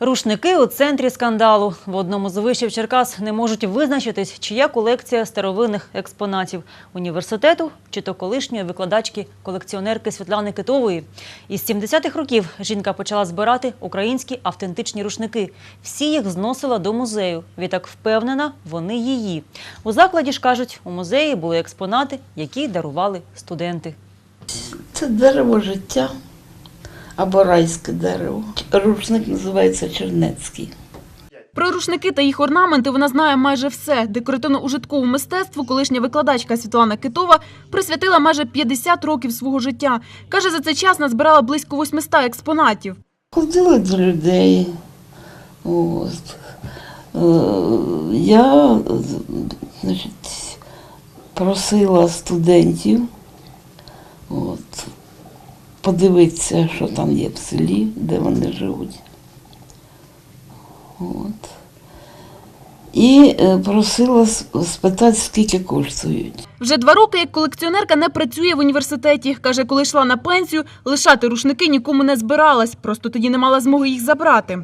Рушники у центрі скандалу. В одному з вишів Черкас не можуть визначитись, чия колекція старовинних експонатів університету чи то колишньої викладачки колекціонерки Світлани Китової. Із 70-х років жінка почала збирати українські автентичні рушники. Всі їх зносила до музею. Відтак впевнена, вони її. У закладі ж кажуть, у музеї були експонати, які дарували студенти. Це дерево життя або райське дерево. Рушник називається Чернецький. Про рушники та їх орнаменти вона знає майже все. Декоративно-ужиткову мистецтву колишня викладачка Світлана Китова присвятила майже 50 років свого життя. Каже, за цей час назбирала близько 800 експонатів. Ходили до людей. От. Е, Я значить, просила студентів подивитися, що там є в селі, де вони живуть. От. І е, просила спитати, скільки коштують. Вже два роки як колекціонерка не працює в університеті. Каже, коли йшла на пенсію, лишати рушники нікому не збиралась, просто тоді не мала змоги їх забрати.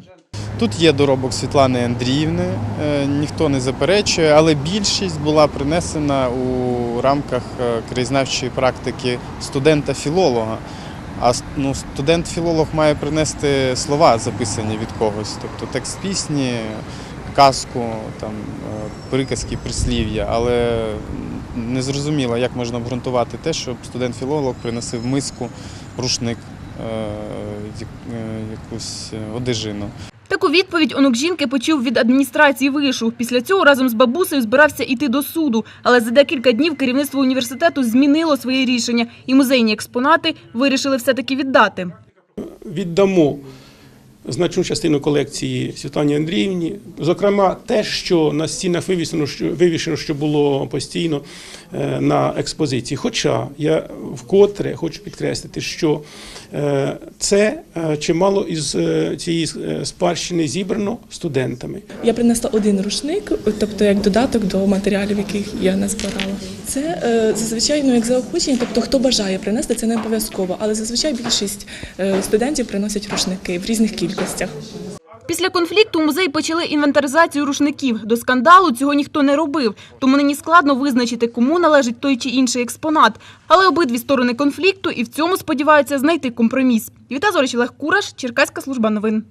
Тут є доробок Світлани Андріївни, е, ніхто не заперечує, але більшість була принесена у рамках е, краєзнавчої практики студента-філолога. А ну, студент-філолог має принести слова, записані від когось, тобто текст пісні, казку, там, е, приказки, прислів'я, але не зрозуміло, як можна обґрунтувати те, щоб студент-філолог приносив миску, рушник, е, е, якусь одежину. Відповідь онук жінки почув від адміністрації вишу. Після цього разом з бабусею збирався йти до суду. Але за декілька днів керівництво університету змінило своє рішення, і музейні експонати вирішили все-таки віддати. віддамо значну частину колекції Світлані Андріївні. Зокрема, те, що на стінах вивішено, що, вивішено, що було постійно е, на експозиції. Хоча я вкотре хочу підкреслити, що е, це е, чимало із цієї спадщини зібрано студентами. Я принесла один рушник, тобто як додаток до матеріалів, яких я назбирала. Це зазвичай ну, як заохочення, тобто хто бажає принести, це не обов'язково, але зазвичай більшість студентів приносять рушники в різних кількостях. Після конфлікту музей почали інвентаризацію рушників. До скандалу цього ніхто не робив, тому нині складно визначити, кому належить той чи інший експонат. Але обидві сторони конфлікту і в цьому сподіваються знайти компроміс. Віта Зорич, Олег Кураш, Черкаська служба новин.